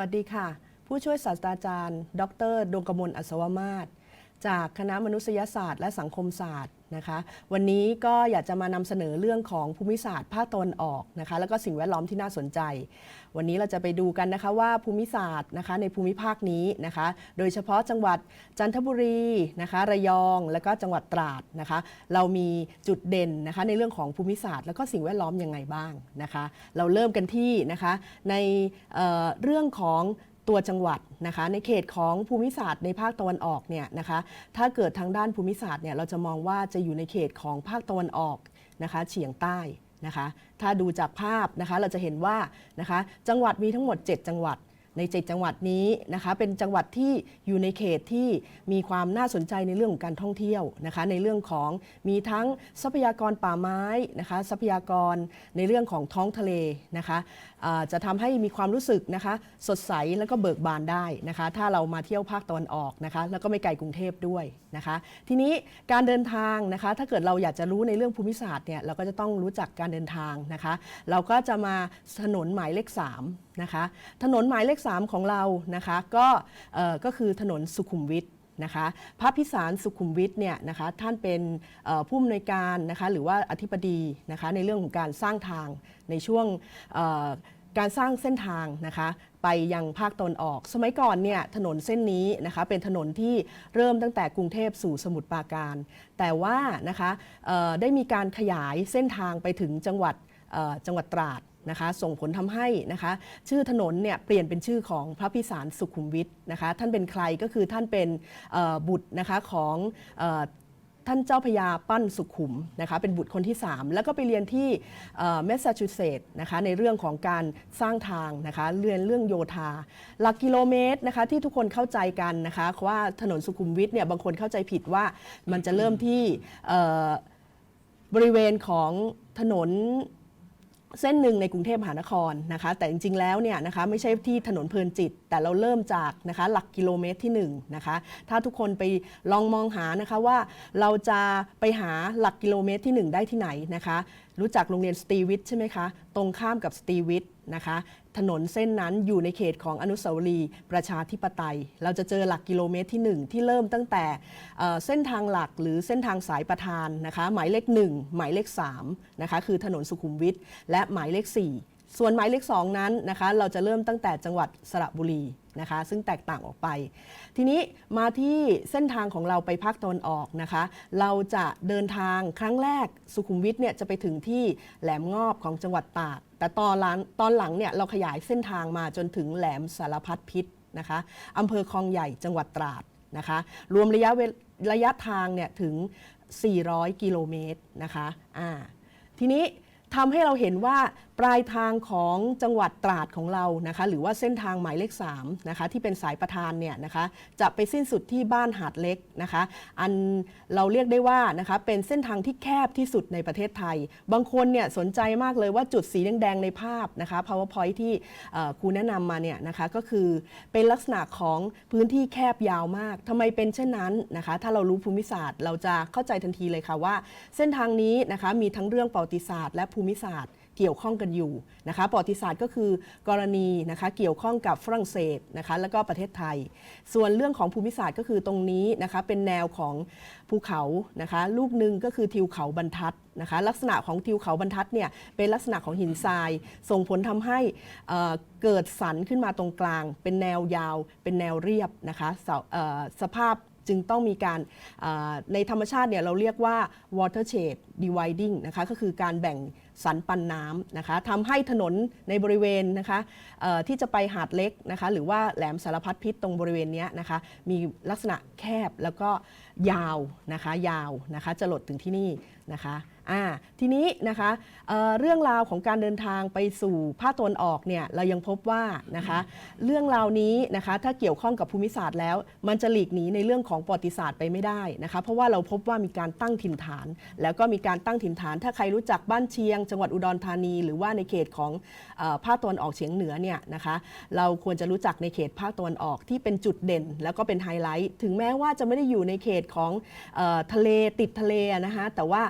วัสดีค่ะ ผู้ช่วยศาสตราจารย์ ดรดวงกมลอัศวมาศจากคณะมนุษยศาสตร์และสังคมศาสตร์นะคะ วันนี้ก็อยากจะมานำเสนอเรื่องของภูมิศาสตร์ภาคตะวันออกนะคะ แล้วก็สิ่งแวดล้อมที่น่าสนใจ วันนี้เราจะไปดูกันนะคะว่าภูมิศาสตร์นะคะในภูมิภาคนี้นะคะ โดยเฉพาะจังหวัดจันทบุรีนะคะระยองและก็จังหวัดตราดนะคะ เรามีจุดเด่นนะคะในเรื่องของภูมิศาสตร์ แล้วก็สิ่งแวดล้อมยังไงบ้างนะคะ เราเริ่มกันที่นะคะในเเรื่องของตัวจังหวัดนะคะในเขตของภูมิศาสตร์ในภาคตะวันออกเนี่ยนะคะถ้าเกิดทางด้านภูมิศาสตร์เนี่ยเราจะมองว่าจะอยู่ในเขตของภาคตะวันออกนะคะเฉียงใต้ นะคะ ถ้าดูจากภาพนะคะเราจะเห็นว่านะคะจังหวัดมีทั้งหมด 7 จังหวัด ใน7จังหวัดนี้นะคะเป็นจังหวัดที่อยู่ในเขตที่มีความน่าสนใจในเรื่องของการท่องเที่ยวนะคะในเรื่องของมีทั้งทรัพยากรป่าไม้นะคะทรัพยากรในเรื่องของท้องทะเลนะคะอ่าจะทำให้มีความรู้สึกนะคะสดใสแล้วก็เบิกบานได้นะคะถ้าเรามาเที่ยวภาคตะวันออกนะคะแล้วก็ไม่ไกลกรุงเทพด้วยนะคะทีนี้การเดินทางนะคะถ้าเกิดเราอยากจะรู้ในเรื่องภูมิศาสตร์เนี่ยเราก็จะต้องรู้จักการเดินทางนะคะเราก็จะมาถนนหมายเลข3นะคะถนนหมายเลข3 ของเรานะคะก็ก็คือถนนสุขุมวิทนะคะพระพิสารสุขุมวิทเนี่ยนะคะท่านเป็นผู้อำนวยการนะคะหรือว่าอธิบดีนะคะในเรื่องของการสร้างทางในช่วงการสร้างเส้นทางนะคะไปยังภาคตะวันออก สมัยก่อนเนี่ยถนนเส้นนี้นะคะเป็นถนนที่เริ่มตั้งแต่กรุงเทพสู่สมุทรปราการ แต่ว่านะคะได้มีการขยายเส้นทางไปถึงจังหวัดจังหวัดตราด นะคะส่งผลทำให้นะคะชื่อถนนเนี่ยเปลี่ยนเป็นชื่อของพระพิสารสุขุมวิทนะคะท่านเป็นใครก็คือท่านเป็นบุตรนะคะของอท่านเจ้าพยาปั้นสุขุมนะคะเป็นบุตรคนที่ 3 แล้วก็ไปเรียนที่แมสซาชูเซตส์นะคะในเรื่องของการสร้างทางนะคะเรียนเรื่องโยธา หลักกิโลเมตรนะคะที่ทุกคนเข้าใจกันนะคะว่าถนนสุขุมวิทเนี่ยบางคนเข้าใจผิดว่ามันจะเริ่มที่บริเวณของถนน เส้นหนึ่งในกรุงเทพมหานครนะคะแต่จริงๆแล้วเนี่ยนะคะไม่ใช่ที่ถนนเพลินจิต แต่เราเริ่มจากนะคะหลักกิโลเมตรที่1นะคะถ้าทุกคนไปลองมองหานะคะว่าเราจะไปหาหลักกิโลเมตรที่ 1 ได้ที่ไหนนะคะ รู้จักโรงเรียนสตีวิทใช่ไหมคะ ตรงข้ามกับสตีวิทนะคะ ถนนเส้นนั้นอยู่ในเขตของอนุสาวรีย์ประชาธิปไตย เราจะเจอหลักกิโลเมตรที่ 1 ที่เริ่มตั้งแต่เเส้นทางหลักหรือเส้นทางสายประธานนะคะ หมายเลข 1 หมายเลข3นะคะคือถนนสุขุมวิทและหมายเลข 4 ส่วนหมายเลข 2 นั้นนะคะ เราจะเริ่มตั้งแต่จังหวัดสระบุรี นะคะ ซึ่งแตกต่างออกไป ทีนี้มาที่เส้นทางของเราไปภาคตะวันออกนะคะ เราจะเดินทางครั้งแรกสุขุมวิทเนี่ยจะไปถึงที่แหลมงอบของจังหวัดตาก แต่ตอนหลังตอนหลังเนี่ยเราขยายเส้นทางมาจนถึงแหลมสารพัดพิษนะคะอำเภอคลองใหญ่จังหวัดตราดนะคะ รวมระยะระยะทางเนี่ยถึง 400 กิโลเมตรนะคะอ่าทีนี้ทำให้เราเห็นว่า ปลายทางของจังหวัดตราดของเรานะคะหรือว่าเส้นทางหมายเลข3นะคะที่เป็นสายประธานเนี่ยนะคะจะไปสิ้นสุดที่บ้านหาดเล็กนะคะอันเราเรียกได้ว่านะคะเป็นเส้นทางที่แคบที่สุดในประเทศไทย บางคนเนี่ยสนใจมากเลยว่าจุดสีแดงๆในภาพนะคะ powerpoint ที่ครูแนะนำมาเนี่ยนะคะก็คือเป็นลักษณะของพื้นที่แคบยาวมากทำไมเป็นเช่นนั้นนะคะถ้าเรารู้ภูมิศาสตร์ เราจะเข้าใจทันทีเลยค่ะว่า เส้นทางนี้นะคะมีทั้งเรื่องประวัติศาสตร์ และภูมิศาสตร์ เกี่ยวข้องกันอยู่นะคะประวัติศาสตร์ก็คือกรณีนะคะเกี่ยวข้องกับฝรั่งเศสนะคะแล้วก็ประเทศไทย ส่วนเรื่องของภูมิศาสตร์ก็คือตรงนี้นะคะเป็นแนวของภูเขานะคะลูกหนึ่งก็คือทิวเขาบรรทัดนะคะลักษณะของทิวเขาบรรทัดเนี่ยเป็นลักษณะของหินทราย ส่งผลทำให้เกิดสันขึ้นมาตรงกลาง เป็นแนวยาว เป็นแนวเรียบนะคะสสภาพจึงต้องมีการในธรรมชาติเนี่ยเราเรียกว่า watershed dividing นะคะก็คือการแบ่ง สันปันน้ำนะคะทำให้ถนนในบริเวณนะคะที่จะไปหาดเล็กนะคะหรือว่าแหลมสารพัดพิษตรงบริเวณนี้นะคะมีลักษณะแคบแล้วก็ยาวนะคะยาวนะคะจะหลดถึงที่นี่ นะคะอ่าทีนี้นะคะเเรื่องราวของการเดินทางไปสู่ภาคตะวันออกเนี่ยเรายังพบว่านะคะเรื่องราวนี้นะคะถ้าเกี่ยวข้องกับภูมิศาสตร์แล้ว มันจะหลีกหนีในเรื่องของประวัติศาสตร์ไปไม่ได้นะคะเพราะว่าเราพบว่ามีการตั้งถิ่นฐาน แล้วก็มีการตั้งถิ่นฐาน ถ้าใครรู้จักบ้านเชียง จังหวัดอุดรธานี หรือว่าในเขตของภาคตะวันออกเฉียงเหนือเนี่ยนะคะเราควรจะรู้จักในเขตภาคตะวันออกที่เป็นจุดเด่น แล้วก็เป็นไฮไลท์ถึงแม้ว่าจะไม่ได้อยู่ในเขตของออทะเลติดทะเลนะคะแต่ว่า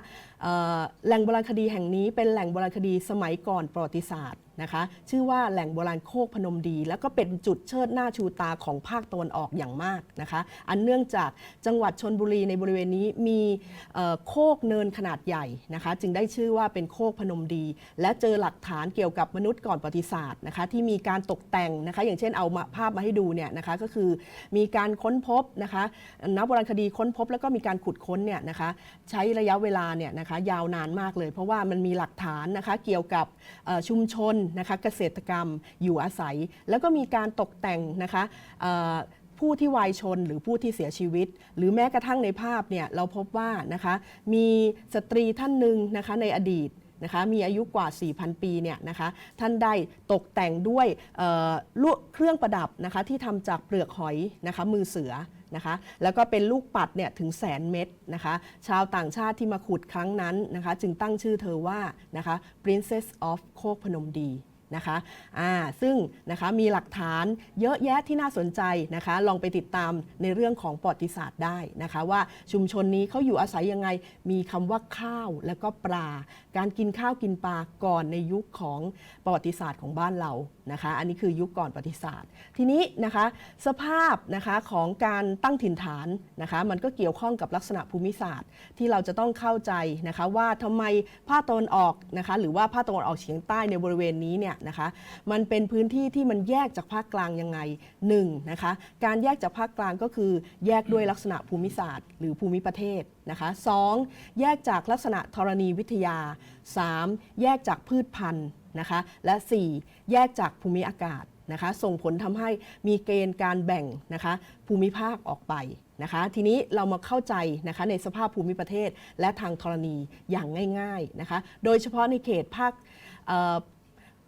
แหล่งโบราณคดีแห่งนี้เป็นแหล่งโบราณคดีสมัยก่อนประวัติศาสตร์ นะคะ ชื่อว่าแหล่งโบราณโคกพนมดี แล้วก็เป็นจุดเชิดหน้าชูตาของภาคตะวันออกอย่างมากนะคะ อันเนื่องจากจังหวัดชนบุรีในบริเวณนี้มีโคกเนินขนาดใหญ่นะคะ จึงได้ชื่อว่าเป็นโคกพนมดี และเจอหลักฐานเกี่ยวกับมนุษย์ก่อนประวัติศาสตร์นะคะที่มีการตกแต่งนะคะ อย่างเช่นเอามาภาพมาให้ดูเนี่ยนะคะก็คือมีการค้นพบนะคะนักโบราณคดีค้นพบ แล้วก็มีการขุดค้นเนี่ยนะคะใช้ระยะเวลาเนี่ยนะคะยาวนานมากเลย เพราะว่ามันมีหลักฐานนะคะเกี่ยวกับชุมชนนะคะเกษตรกรรมอยู่อาศัย แล้วก็มีการตกแต่งนะคะผู้ที่วายชนหรือผู้ที่เสียชีวิต หรือแม้กระทั่งในภาพเนี่ยเราพบว่านะคะมีสตรีท่านหนึ่งนะคะในอดีตนะคะมีอายุกว่า 4,000 ปีเนี่ยนะคะท่านได้ตกแต่งด้วยเเครื่องประดับนะคะที่ทำจากเปลือกหอยนะคะมือเสือ นะคะแล้วก็เป็นลูกปัดเนี่ยถึงแสนเม็ดนะคะชาวต่างชาติที่มาขุดครั้งนั้นนะคะจึงตั้งชื่อเธอว่านะคะ Princess of โคกพนมดีนะคะอ่าซึ่งนะคะมีหลักฐานเยอะแยะที่น่าสนใจนะคะ ลองไปติดตามในเรื่องของประวัติศาสตร์ได้นะคะ ว่าชุมชนนี้เขาอยู่อาศัยยังไง มีคำว่าข้าวแล้วก็ปลา การกินข้าวกินปลาก่อนในยุคของประวัติศาสตร์ของบ้านเรา นะคะ อันนี้คือยุคก่อนประวัติศาสตร์ ทีนี้นะคะสภาพนะคะของการตั้งถิ่นฐานนะคะ มันก็เกี่ยวข้องกับลักษณะภูมิศาสตร์ ที่เราจะต้องเข้าใจนะคะว่าทำไมภาคตะวันออกนะคะหรือว่าภาคตะวันออกเฉียงใต้ในบริเวณนี้เนี่ยนะคะมันเป็นพื้นที่ที่มันแยกจากภาคกลางยังไงหนึ่งนะคะการแยกจากภาคกลางก็คือแยกด้วยลักษณะภูมิศาสตร์ หรือภูมิประเทศนะคะสองแยกจากลักษณะธรณีวิทยา 3. แยกจากพืชพันธุ์ นะคะ และ 4. แยกจากภูมิอากาศนะคะ ส่งผลทำให้มีเกณฑ์การแบ่งนะคะภูมิภาคออกไปนะคะ ทีนี้เรามาเข้าใจนะคะในสภาพภูมิประเทศและทางธรณีอย่างง่าย ๆนะคะ โดยเฉพาะในเขตภาค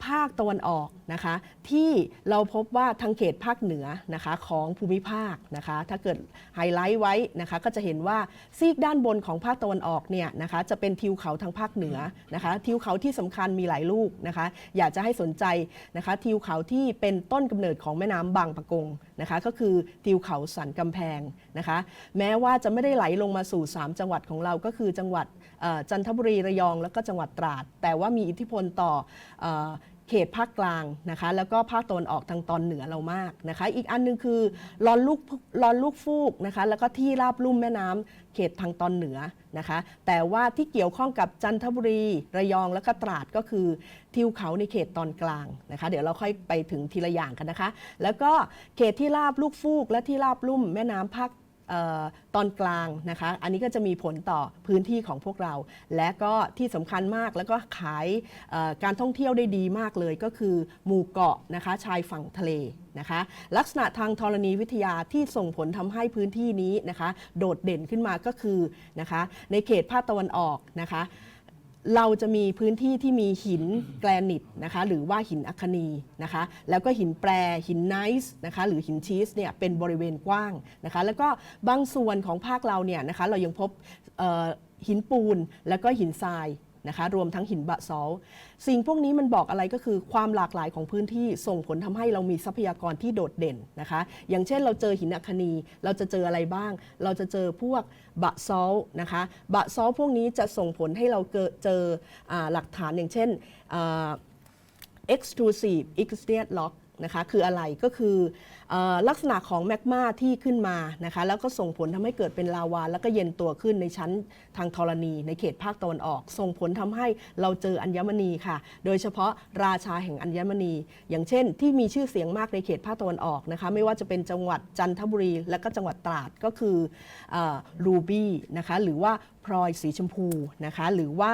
ภาคตะวันออกนะคะที่เราพบว่าทางเขตภาคเหนือนะคะของภูมิภาคนะคะถ้าเกิดไฮไลท์ไว้นะคะก็จะเห็นว่าซีกด้านบนของภาคตะวันออกเนี่ยนะคะจะเป็นทิวเขาทางภาคเหนือนะคะทิวเขาที่สำคัญมีหลายลูกนะคะอยากจะให้สนใจนะคะทิวเขาที่เป็นต้นกำเนิดของแม่น้ำบางปะกงนะคะก็คือทิวเขาสันกำแพงนะคะแม้ว่าจะไม่ได้ไหลลงมาสู่ 3 จังหวัดของเราก็คือจังหวัดจันทบุรีระยอง แล้วก็จังหวัดตราด แต่ว่ามีอิทธิพลต่อ เขตภาคกลางนะคะ แล้วก็ภาคตะวันออกทางตอนเหนือเรามากนะคะ อีกอันหนึงคือลอนลูกลอนลูกฟูกนะคะ แล้วก็ที่ราบลุ่มแม่น้ำเขตทางตอนเหนือนะคะ แต่ว่าที่เกี่ยวข้องกับจันทบุรี ระยองแล้วก็ตราดก็คือทิวเขาในเขตตอนกลางนะคะ เดี๋ยวเราค่อยไปถึงทีละอย่างกันนะคะ แล้วก็เขตที่ราบลูกฟูกและที่ราบลุ่มแม่น้ำภาค ตอนกลางนะคะ อันนี้ก็จะมีผลต่อพื้นที่ของพวกเรา และก็ที่สำคัญมากแล้วก็ขายการท่องเที่ยวได้ดีมากเลยก็คือ หมู่เกาะนะคะชายฝั่งทะเลนะคะ ลักษณะทางธรณีวิทยาที่ส่งผลทำให้พื้นที่นี้นะคะ โดดเด่นขึ้นมาก็คือนะคะ ในเขตภาคตะวันออกนะคะ เราจะมีพื้นที่ที่มีหินแกรนิตนะคะหรือว่าหินอัคนีนะคะแล้วก็หินแปรหินไนซ์นะคะหรือหินชีสเนี่ยเป็นบริเวณกว้างนะคะแล้วก็บางส่วนของภาคเราเนี่ยนะคะเรายังพบหินปูนแล้วก็หินทราย นะคะรวมทั้งหินบะซอลสิ่งพวกนี้มันบอกอะไรก็คือความหลากหลายของพื้นที่ส่งผลทำให้เรามีทรัพยากรที่โดดเด่นนะคะ อย่างเช่นเราเจอหินอัคนีเราจะเจออะไรบ้าง เราจะเจอพวกบะซอลนะคะบะซอลพวกนี้จะส่งผลให้เราเจออหลักฐานอย่างเช่น extrusive igneous rock นะคะ คืออะไรก็คืออลักษณะของแมกมาที่ขึ้นมานะคะ แล้วก็ส่งผลทำให้เกิดเป็นลาวา แล้วก็เย็นตัวขึ้นในชั้นทางธรณี ในเขตภาคตะวันออก ส่งผลทำให้เราเจออัญมณีค่ะ โดยเฉพาะราชาแห่งอัญมณี อย่างเช่น ที่มีชื่อเสียงมากในเขตภาคตะวันออกนะคะ ไม่ว่าจะเป็นจังหวัดจันทบุรี และก็จังหวัดตราดก็คือรูบี้นะคะ หรือว่าพลอยสีชมพูนะคะหรือว่า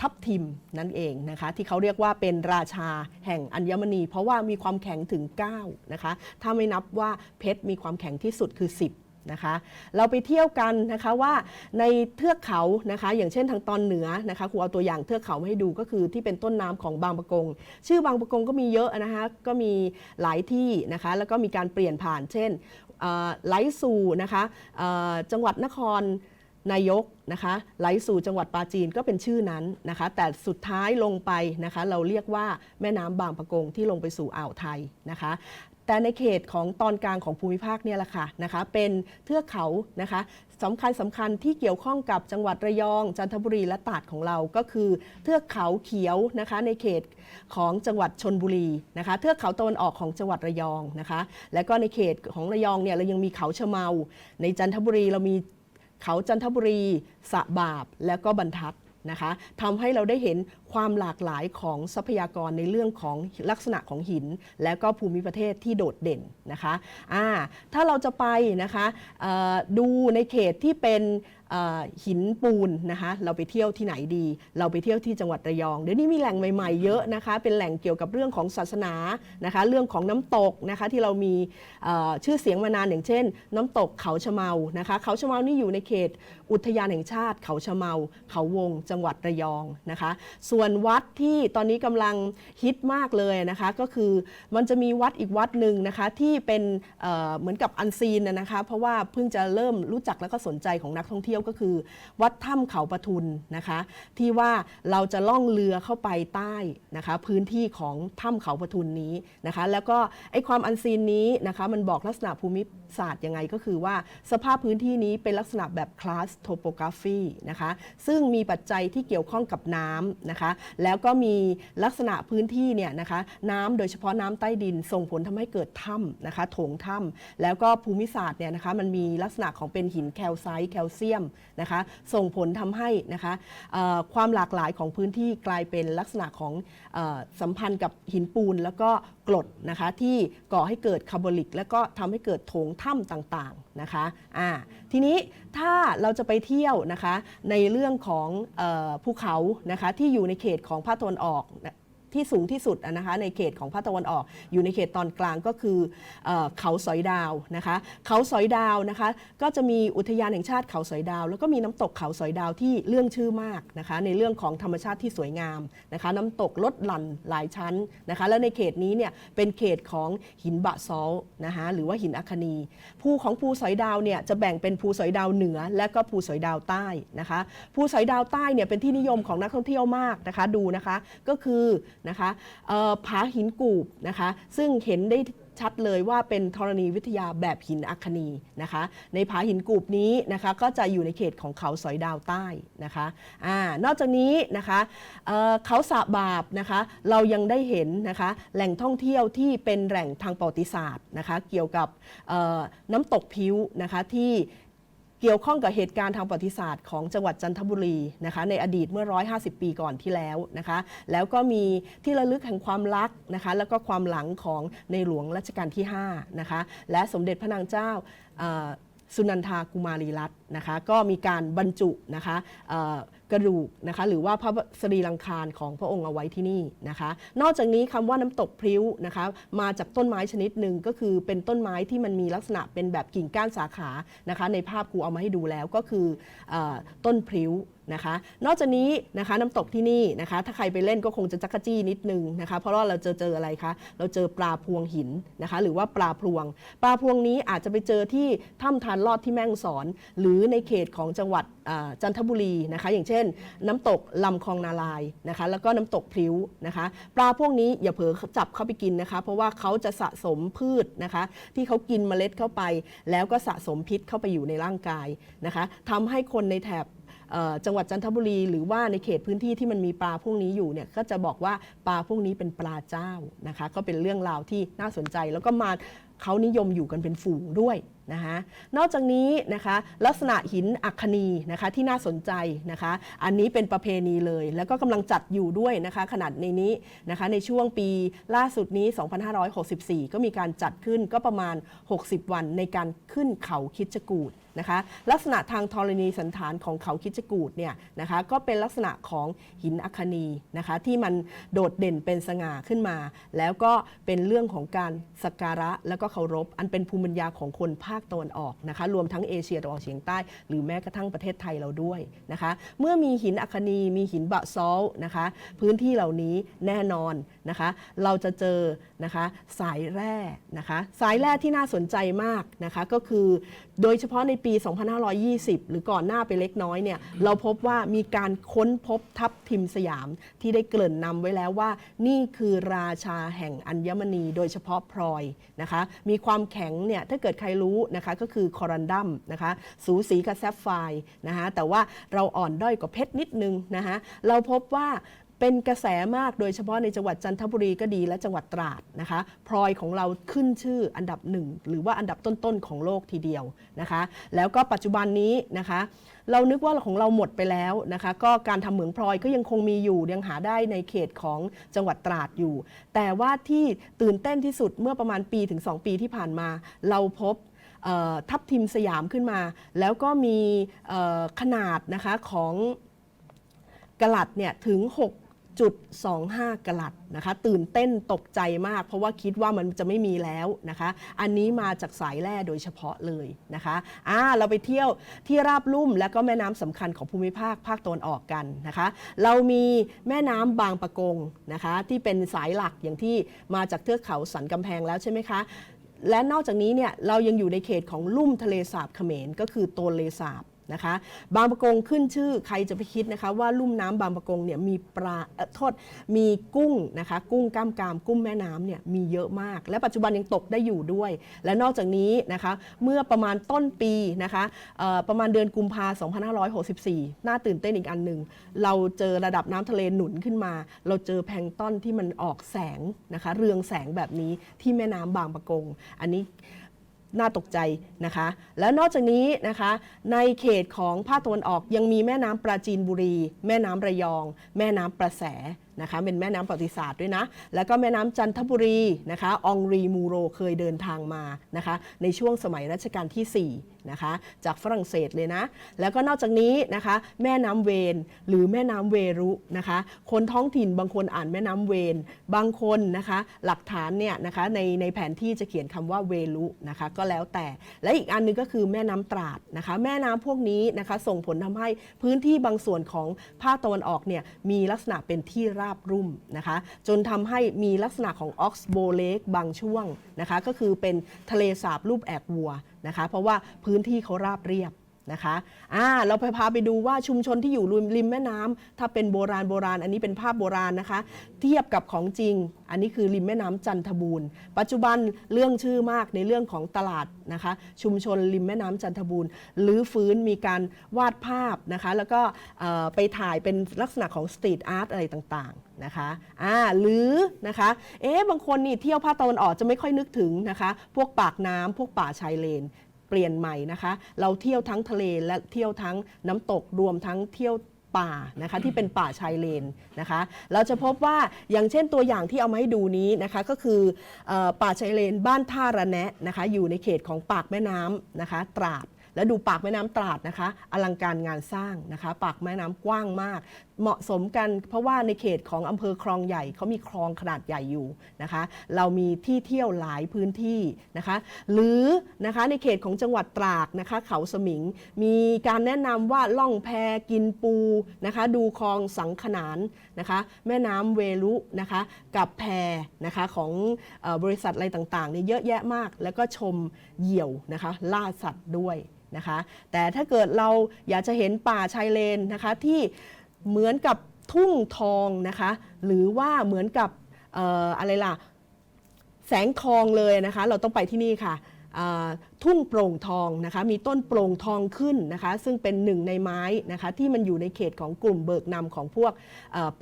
ทับทิมนั่นเองนะคะที่เขาเรียกว่าเป็นราชาแห่งอัญมณี เพราะว่ามีความแข็งถึง9นะคะถ้าไม่นับว่าเพชรมีความแข็งที่สุดคือ 10นะคะเราไปเที่ยวกันนะคะว่าในเทือกเขานะคะอย่างเช่นทางตอนเหนือนะคะครูเอาตัวอย่างเทือกเขามาให้ดูก็คือที่เป็นต้นน้ำของบางปะกง ชื่อบางปะกงก็มีเยอะนะคะก็มีหลายที่นะคะแล้วก็มีการเปลี่ยนผ่านเช่นไหลสู่นะคะจังหวัดนคร นายกนะคะไหลสู่จังหวัดปราจีนก็เป็นชื่อนั้นนะคะแต่สุดท้ายลงไปนะคะเราเรียกว่าแม่น้ำบางปะกงที่ลงไปสู่อ่าวไทยนะคะแต่ในเขตของตอนกลางของภูมิภาคเนี่ยแหละค่ะนะคะเป็นเทือกเขานะคะสำคัญสำคัญที่เกี่ยวข้องกับจังหวัดระยอง จันทบุรีและตราดของเราก็คือ เทือกเขาเขียวนะคะในเขตของจังหวัดชนบุรีนะคะเทือกเขาตะวันออกของจังหวัดระยองนะคะและก็ในเขตของระยองเนี่ยเรายังมีเขาเชเมา ในจันทบุรีเรามี เขาจันทบุรีสะบาบ แล้วก็บรรทัดนะคะทำให้เราได้เห็นความหลากหลายของทรัพยากรในเรื่องของลักษณะของหิน และก็ภูมิประเทศที่โดดเด่นนะคะถ้าเราจะไปนะคะดูในเขตที่เป็น หินปูนนะคะเราไปเที่ยวที่ไหนดี เราไปเที่ยวที่จังหวัดระยอง เดี๋ยวนี้มีแหล่งใหม่ๆเยอะนะคะเป็นแหล่งเกี่ยวกับเรื่องของศาสนานะคะเรื่องของน้ำตกนะคะที่เรามีชื่อเสียงมานานอย่างเช่น น้ำตกเขาชะเมานะคะเขาชะเมานี่อยู่ในเขตอุทยานแห่งชาติ เขาชะเมา เขาวง จังหวัดระยองนะคะ ส่วนวัดที่ตอนนี้กำลังฮิตมากเลยนะคะก็คือมันจะมีวัดอีกวัดหนึ่งนะคะที่เป็นเหมือนกับอันซีนนะนะคะเพราะว่าเพิ่งจะเริ่มรู้จักแล้วก็สนใจของนักท่องเที่ยวก็คือ วัดถ้ำเขาปะทุนนะคะ ที่ว่าเราจะล่องเรือเข้าไปใต้นะคะ พื้นที่ของถ้ำเขาปะทุนนี้นะคะ แล้วก็ไอความอันซีนนี้นะคะมันบอกลักษณะภูมิศาสตร์ยังไงก็คือว่าสภาพพื้นที่นี้เป็นลักษณะแบบคลาสโทโปกราฟีนะคะ ซึ่งมีปัจจัยที่เกี่ยวข้องกับน้ำนะคะ แล้วก็มีลักษณะพื้นที่เนี่ยนะคะ น้ำโดยเฉพาะน้ำใต้ดิน ส่งผลทำให้เกิดถ้ำนะคะ โถงถ้ำแล้วก็ภูมิศาสตร์เนี่ยนะคะ มันมีลักษณะของเป็นหินแคลไซต์แคลเซียมนะคะ ส่งผลทำให้นะคะความหลากหลายของพื้นที่กลายเป็นลักษณะของอสัมพันธ์กับหินปูนแล้วก็กรดนะคะที่ก่อให้เกิดคาร์บอลิก แล้วก็ทำให้เกิดโถงถ้ำต่างๆนะคะอ่าทีนี้ถ้าเราจะไปเที่ยวนะคะในเรื่องของภูเขานะคะที่อยู่ในเขตของภาคตะวันออก ที่สูงที่สุดนะคะในเขตของภาคตะวันออก อยู่ในเขตตอนกลางก็คือเอเขาสอยดาวนะคะเขาสอยดาวนะคะก็จะมีอุทยานแห่งชาติเขาสอยดาว แล้วก็มีน้ำตกเขาสอยดาวที่เรื่องชื่อมากนะคะในเรื่องของธรรมชาติที่สวยงามนะคะน้ำตกลดหลั่นหลายชั้นนะคะแล้วในเขตนี้เนี่ยเป็นเขตของหินบะซอลนะคะหรือว่าหินอัคนีภูของภูสอยดาวเนี่ยจะแบ่งเป็นภูสอยดาวเหนือ และก็ภูสอยดาวใต้นะคะภูสอยดาวใต้เนี่ยเป็นที่นิยมของนักท่องเที่ยวมากนะคะดูนะคะก็คือนะคะผาหินกูบนะคะซึ่งเห็นได้ชัดเลยว่าเป็นธรณีวิทยาแบบหินอัคนีนะคะ ในผาหินกูบนี้นะคะก็จะอยู่ในเขตของเขาสอยดาวใต้นะคะอนอกจากนี้นะคะเเขาสะบาบนะคะ เรายังได้เห็นนะคะแหล่งท่องเที่ยวที่เป็นแหล่งทางประวัติศาสตร์นะคะ เกี่ยวกับน้ำตกพิ้วนะคะที่ เกี่ยวข้องกับเหตุการณ์ทางประวัติศาสตร์ของจังหวัดจันทบุรีนะคะในอดีตเมื่อ 150 ปีก่อนที่แล้วนะคะแล้วก็มีที่ระลึกแห่งความรักนะคะแล้วก็ความหลังของในหลวงรัชกาลที่5นะคะและสมเด็จพระนางเจ้าสุนันทากุมารีรัตน์นะคะก็มีการบรรจุนะคะ กระดูกนะคะหรือว่าพระสรีรังคารของพระองค์เอาไว้ที่นี่นะคะ นอกจากนี้คำว่าน้ำตกพริ้วนะคะมาจากต้นไม้ชนิดหนึ่งก็คือเป็นต้นไม้ที่มันมีลักษณะเป็นแบบกิ่งก้านสาขานะคะในภาพครูเอามาให้ดูแล้วก็คือเออต้นพริ้วนะคะ นอกจากนี้นะคะน้ำตกที่นี่นะคะ ถ้าใครไปเล่นก็คงจะจักกะจี้นิดนึงนะคะ เพราะว่าเราเจอเจออะไรคะ เราเจอปลาพวงหินนะคะ หรือว่าปลาพวง ปลาพวงนี้อาจจะไปเจอที่ถ้ำทานลอดที่แม่ฮ่องสอน หรือในเขตของจังหวัดจันทบุรีนะคะ อย่างเช่น น้ำตกลำคลองนาลายนะคะ แล้วก็น้ำตกพริ้วนะคะ ปลาพวกนี้อย่าเผลอจับเข้าไปกินนะคะ เพราะว่าเขาจะสะสมพืชนะคะ ที่เขากินเมล็ดเข้าไป แล้วก็สะสมพิษเข้าไปอยู่ในร่างกายนะคะทำให้คนในแถบ จังหวัดจันทบุรีหรือว่าในเขตพื้นที่ที่มันมีปลาพวกนี้อยู่เนี่ยก็จะบอกว่าปลาพวกนี้เป็นปลาเจ้านะคะ ก็เป็นเรื่องราวที่น่าสนใจแล้วก็มาเขานิยมอยู่กันเป็นฝูงด้วยนะคะนอกจากนี้นะคะลักษณะหินอัคนีนะคะที่น่าสนใจนะคะ อันนี้เป็นประเพณีเลย แล้วก็กำลังจัดอยู่ด้วยนะคะขนาดในนี้นะคะในช่วงปีล่าสุดนี้ 2564 ก็มีการจัดขึ้นก็ประมาณ 60 วันในการขึ้นเขาคิดจกูดนะคะลักษณะทางธรณีสันฐานของเขาคิดจกูดเนี่ยนะคะก็เป็นลักษณะของหินอัคนีนะคะที่มันโดดเด่นเป็นสง่าขึ้นมา แล้วก็เป็นเรื่องของการสักการะแล้วก็เคารพ อันเป็นภูมิปัญญาของคนภาคาคตะวันออกนะคะรวมทั้งเอเชียตะวันออกเฉียงใต้ หรือแม้กระทั่งประเทศไทยเราด้วยนะคะ เมื่อมีหินอัคนีมีหินบะซอลนะคะ พื้นที่เหล่านี้แน่นอนนะคะ เราจะเจอนะคะสายแร่นะคะ สายแร่ที่น่าสนใจมากนะคะก็คือโดยเฉพาะในปี 2520 หรือก่อนหน้าไปเล็กน้อยเนี่ยเราพบว่ามีการค้นพบทับทิมสยามที่ได้เกริ่นนำไว้แล้วว่า นี่คือราชาแห่งอัญมณีโดยเฉพาะพลอยนะคะ มีความแข็งเนี่ยถ้าเกิดใครรู้นะคะก็คือคอรันดัมนะคะสูสีกับแซฟไฟนะคะแต่ว่าเราอ่อนด้อยกว่าเพชรนิดนึงนะคะเราพบว่าเป็นกระแสมากโดยเฉพาะในจังหวัดจันทบุรีก็ดีและจังหวัดตราดนะคะพลอยของเราขึ้นชื่ออันดับหนึ่งหรือว่าอันดับต้นๆของโลกทีเดียวนะคะ แล้วก็ปัจจุบันนี้นะคะ เรานึกว่าของเราหมดไปแล้วนะคะ ก็การทำเหมืองพลอยก็ยังคงมีอยู่ยังหาได้ในเขตของจังหวัดตราดอยู่ แต่ว่าที่ตื่นเต้นที่สุดเมื่อประมาณปีถึง 2 ปีที่ผ่านมา เราพบ ทับทิมสยามขึ้นมา แล้วก็มีขนาดนะคะของกะลัดเนี่ยถึง 6.25กะลัดนะคะตื่นเต้นตกใจมาก เพราะว่าคิดว่ามันจะไม่มีแล้วนะคะ อันนี้มาจากสายแร่โดยเฉพาะเลยนะคะอ่าเราไปเที่ยวที่ราบลุ่มและก็แม่น้ำสำคัญของภูมิภาคภาคตะวันออกกันนะคะ เรามีแม่น้ำบางปะกงนะคะที่เป็นสายหลักอย่างที่มาจากเทือกเขาสันกำแพงแล้วใช่ไหมคะ และนอกจากนี้เนี่ยเรายังอยู่ในเขตของลุ่มทะเลสาบเขมรก็คือโตนเลสาบ นะคะ บางปะกงขึ้นชื่อใครจะไปคิดนะคะ ว่าลุ่มน้ำบางปะกงเนี่ยมีปลาเอ่อโทษมีกุ้งนะคะ กุ้งกล้ามกรามกุ้งแม่น้ำเนี่ยมีเยอะมาก และปัจจุบันยังตกได้อยู่ด้วย และนอกจากนี้นะคะ เมื่อประมาณต้นปีนะคะประมาณเดือนกุมภา2564 น่าตื่นเต้นอีกอันหนึ่งเราเจอระดับน้ำทะเลหนุนขึ้นมา เราเจอแพงต้นที่มันออกแสงนะคะ เรืองแสงแบบนี้ที่แม่น้ำบางปะกง อันนี้ น่าตกใจนะคะ แล้วนอกจากนี้นะคะ ในเขตของภาคตะวันออกยังมีแม่น้ำปราจีนบุรี แม่น้ำระยอง แม่น้ำประแสนะคะเป็นแม่น้ำประวัติศาสตร์ด้วยนะ แล้วก็แม่น้ำจันทบุรีนะคะองรีมูโรเคยเดินทางมานะคะในช่วงสมัยรัชกาลที่4นะคะจากฝรั่งเศสเลยนะ แล้วก็นอกจากนี้นะคะแม่น้ำเวนหรือแม่น้ำเวรุนะคะคนท้องถิ่นบางคนอ่านแม่น้ำเวนบางคนนะคะหลักฐานเนี่ยนะคะในในแผนที่จะเขียนคำว่าเวรุนะคะก็แล้วแต่และอีกอันหนึงก็คือแม่น้ำตราดนะคะแม่น้ำพวกนี้นะคะส่งผลทำให้พื้นที่บางส่วนของภาคตะวันออกเนี่ยมีลักษณะเป็นที่ราราบรุ่มนะคะ จนทำให้มีลักษณะของออกซ์โบเลกบางช่วงนะคะ ก็คือเป็นทะเลสาบรูปแอกวัวนะคะ เพราะว่าพื้นที่เขาราบเรียบ นะคะอ่าเราไปพาไปดูว่าชุมชนที่อยู่ริมแม่น้ำถ้าเป็นโบราณโบราณ อันนี้เป็นภาพโบราณนะคะ เทียบกับของจริง อันนี้คือริมแม่น้ำจันทบูรณ์ ปัจจุบันเรื่องชื่อมากในเรื่องของตลาดนะคะ ชุมชนริมแม่น้ำจันทบูรณ์หรือฟื้นมีการวาดภาพนะคะ แล้วก็ไปถ่ายเป็นลักษณะของสตรีทอาร์ตอะไรต่างๆนะคะอ่าหรือนะคะเอ๊ะบางคนนี่เที่ยวภาคตะวันออกจะไม่ค่อยนึกถึงนะคะ พวกปากน้ำพวกป่าชายเลน ปลี่ยนใหม่นะคะ เราเที่ยวทั้งทะเลและเที่ยวทั้งน้ำตกรวมทั้งเที่ยวป่านะคะที่เป็นป่าชายเลนนะคะ เราจะพบว่าอย่างเช่นตัวอย่างที่เอามาให้ดูนี้นะคะก็คือเออป่าชายเลนบ้านท่าระแนะนะคะอยู่ในเขตของปากแม่น้ำนะคะตราดแล้วดูปากแม่น้ำตราดนะคะ อลังการงานสร้างนะคะ ปากแม่น้ำกว้างมาก เหมาะสมกันเพราะว่าในเขตของอำเภอคลองใหญ่เขามีคลองขนาดใหญ่อยู่นะคะ เรามีที่เที่ยวหลายพื้นที่นะคะ หรือนะคะในเขตของจังหวัดตราดนะคะ เขาสมิง มีการแนะนำว่าล่องแพกินปูนะคะ ดูคลองสังขนานนะคะ แม่น้ำเวลุนะคะ กับแพนะคะของอบริษัทอะไรต่างๆเนี่ยเยอะแยะมาก แล้วก็ชมเหยี่ยวนะคะ ล่าสัตว์ด้วยนะคะ แต่ถ้าเกิดเราอยากจะเห็นป่าชายเลนนะคะที่ เหมือนกับทุ่งทองนะคะ หรือว่าเหมือนกับอออะไรล่ะ แสงทองเลยนะคะ เราต้องไปที่นี่ค่ะ ทุ่งโปร่งทองนะคะมีต้นโปร่งทองขึ้นนะคะซึ่งเป็นหนึ่งในไม้นะคะที่มันอยู่ในเขตของกลุ่มเบิกนำของพวก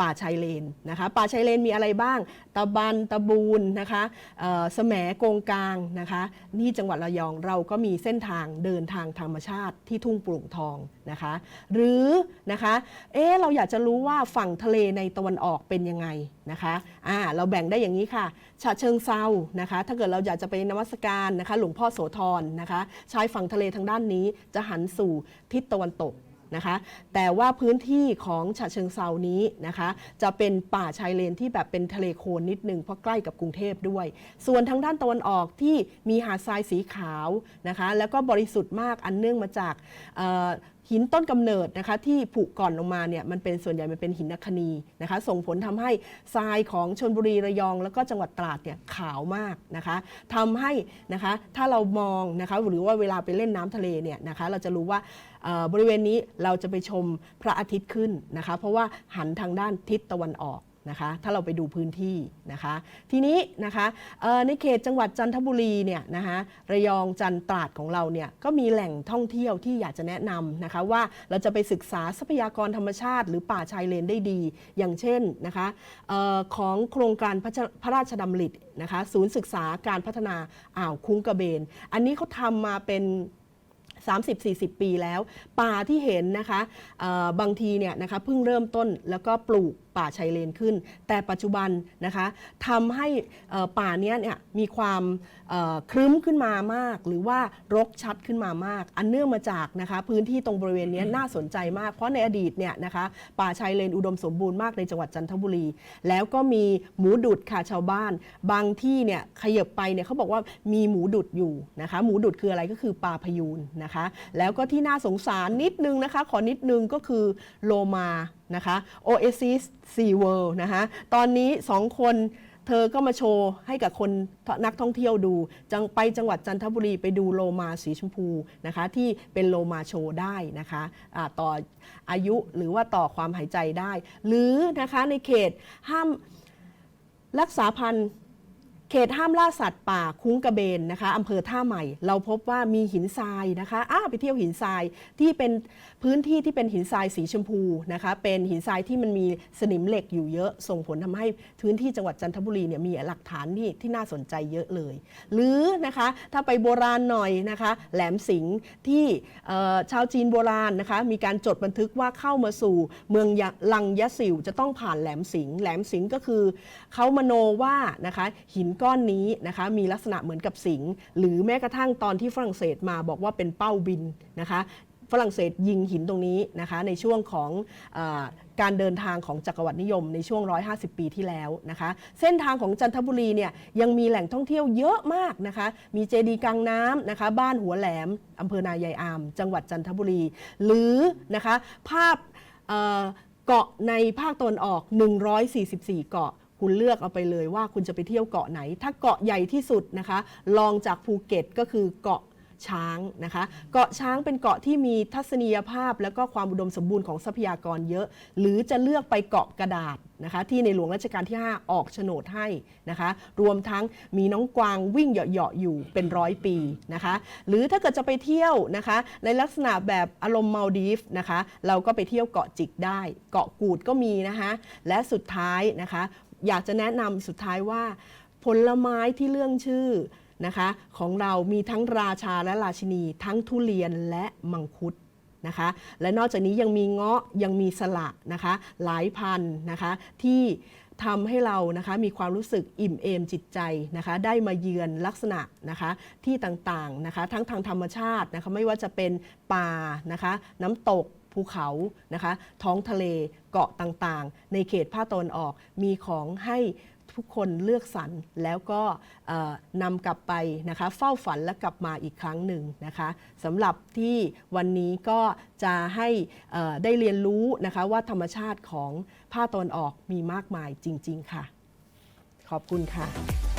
ป่าชายเลนนะคะป่าชายเลนมีอะไรบ้าง ตะบันตะบูนนะคะแสมโกงกลางนะคะที่จังหวัดระยองเราก็มีเส้นทางเดินทางธรรมชาติที่ทุ่งโปร่งทองนะคะหรือนะคะเอ๊เราอยากจะรู้ว่าฝั่งทะเลในตะวันออกเป็นยังไงนะคะอ่าเราแบ่งได้อย่างนี้ค่ะฉะเชิงเซานะคะถ้าเกิดเราอยากจะไปนมัสการนะคะหลวงพ่อโสธรนะคะชายฝั่งทะเลทางด้านนี้จะหันสู่ทิศตะวันตกนะคะแต่ว่าพื้นที่ของฉะเชิงเซานี้นะคะ จะเป็นป่าชายเลนที่แบบเป็นทะเลโคลนนิดนึงเพราะใกล้กับกรุงเทพด้วย ส่วนทางด้านตะวันออกที่มีหาดทรายสีขาวนะคะ แล้วก็บริสุทธิ์มากอันเนื่องมาจาก หินต้นกำเนิดนะคะที่ผุก่อนลงมาเนี่ยมันเป็นส่วนใหญ่มันเป็นหินนัคนีนะคะ ส่งผลทำให้ทรายของชนบุรีระยอง แล้วก็จังหวัดตราดเนี่ยขาวมากนะคะทำให้นะคะถ้าเรามองนะคะหรือว่าเวลาไปเล่นน้ำทะเลเนี่ยนะคะเราจะรู้ว่าบริเวณนี้เราจะไปชมพระอาทิตย์ขึ้นนะคะ เพราะว่าหันทางด้านทิศตะวันออก นะคะถ้าเราไปดูพื้นที่นะคะทีนี้นะคะในเขตจังหวัดจันทบุรีเนี่ยนะคะระยองจันตราดของเราเนี่ยก็มีแหล่งท่องเที่ยวที่อยากจะแนะนำนะคะว่าเราจะไปศึกษาทรัพยากรธรรมชาติ หรือป่าชายเลนได้ดี อย่างเช่นนะคะออของโครงการพระราพระราชดำรินะคะศูนย์ศึกษาการพัฒนาอ่าวคุ้งกระเบน อันนี้เขาทำมาเป็น30-40 ปีแล้ว ป่าที่เห็นนะคะบางทีเนี่ยนะคะเพิ่งเริ่มต้นแล้วก็ปลูก ป่าชายเลนขึ้น แต่ปัจจุบันนะคะทำให้ป่าเนี้ยเนี่ยมีความครึ้มขึ้นมามาก หรือว่ารกชัดขึ้นมามาก อันเนื่องมาจากนะคะพื้นที่ตรงบริเวณนี้น่าสนใจมาก เพราะในอดีตเนี่ยนะคะป่าชายเลนอุดมสมบูรณ์มากในจังหวัดจันทบุรี แล้วก็มีหมูดุดค่ะชาวบ้าน บางที่เนี่ยขยับไปเนี่ยเขาบอกว่ามีหมูดุดอยู่นะคะหมูดุดคืออะไรก็คือปลาพยูนนะคะ แล้วก็ที่น่าสงสารนิดนึงนะคะ ขอนิดนึงก็คือโลมา นะคะ Oasis Sea World นะคะตอนนี้สองคนเธอก็มาโชว์ให้กับคนนักท่องเที่ยวดู จังไปจังหวัดจันทบุรีไปดูโลมาสีชมพูนะคะที่เป็นโลมาโชว์ได้นะคะะต่ออายุหรือว่าต่อความหายใจได้ หรือนะคะในเขตห้ามรักษาพันธุ์เขตห้ามล่าสัตว์ป่าคุ้งกระเบนนะคะอำเภอท่าใหม่ เราพบว่ามีหินทรายนะคะอ้าไปเที่ยวหินทรายที่เป็นพื้นที่ที่เป็นหินทรายสีชมพูนะคะเป็นหินทรายที่มันมีสนิมเหล็กอยู่เยอะส่งผลทำให้พื้นที่จังหวัดจันทบุรีเนี่ยมีหลักฐานที่ที่น่าสนใจเยอะเลย หรือนะคะถ้าไปโบราณหน่อยนะคะแหลมสิงห์ที่ชาวจีนโบราณนะคะมีการจดบันทึกว่าเข้ามาสู่เมืองลังยะสิวจะต้องผ่านแหลมสิงห์แหลมสิงห์ก็คือเขามโนว่านะคะหินก้อนนี้นะคะมีลักษณะเหมือนกับสิงห์หรือแม้กระทั่งตอนที่ฝรั่งเศสมาบอกว่าเป็นเป้าบินนะคะ ฝรั่งเศสยิงหินตรงนี้นะคะในช่วงของอการเดินทางของจักรวรรดินิยมในช่วง 150 ปีที่แล้วนะคะ เส้นทางของจันทบุรีเนี่ยยังมีแหล่งท่องเที่ยวเยอะมากนะคะ มีเจดีย์กลางน้ำนะคะ บ้านหัวแหลมอำเภอนายายอาม จังหวัดจันทบุรี หรือนะคะภาพเอ่อเกาะในภาคตะวันออก 144 เกาะคุณเลือกเอาไปเลยว่าคุณจะไปเที่ยวเกาะไหน ถ้าเกาะใหญ่ที่สุดนะคะลองจากภูเก็ตก็คือเกาะ ช้างนะคะ เกาะช้างเป็นเกาะที่มีทัศนียภาพ แล้วก็ความอุดมสมบูรณ์ของทรัพยากรเยอะ หรือจะเลือกไปเกาะกระดาษนะคะที่ในหลวงรัชกาลที่ 5 ออกโฉนดให้นะคะ รวมทั้งมีน้องกวางวิ่งเหยาะๆอยู่เป็นร้อยปีนะคะ หรือถ้าเกิดจะไปเที่ยวนะคะ ในลักษณะแบบอารมณ์มาลดีฟนะคะ เราก็ไปเที่ยวเกาะจิกได้ เกาะกูดก็มีนะคะ และสุดท้ายนะคะ อยากจะแนะนำสุดท้ายว่า ผลไม้ที่เรื่องชื่อ นะคะของเรามีทั้งราชาและราชินี ทั้งทุเรียนและมังคุดนะคะและนอกจากนี้ยังมีเงาะยังมีสละนะคะหลายพันนะคะที่ทำให้เรานะคะมีความรู้สึกอิ่มเอมจิตใจนะคะได้มาเยือนลักษณะนะคะที่ต่างๆนะคะทั้งทางธรรมชาตินะคะไม่ว่าจะเป็นป่านะคะน้ำตกภูเขานะคะท้องทะเลเกาะต่างๆ ในเขตภาคตะวันออกมีของให้ ทุกคนเลือกสรรแล้วก็นำกลับไปนะคะเฝ้าฝันและกลับมาอีกครั้งหนึ่งนะคะสำหรับที่วันนี้ก็จะให้ได้เรียนรู้นะคะว่าธรรมชาติของภาคตะวันออกมีมากมายจริง ๆ ค่ะ ขอบคุณค่ะ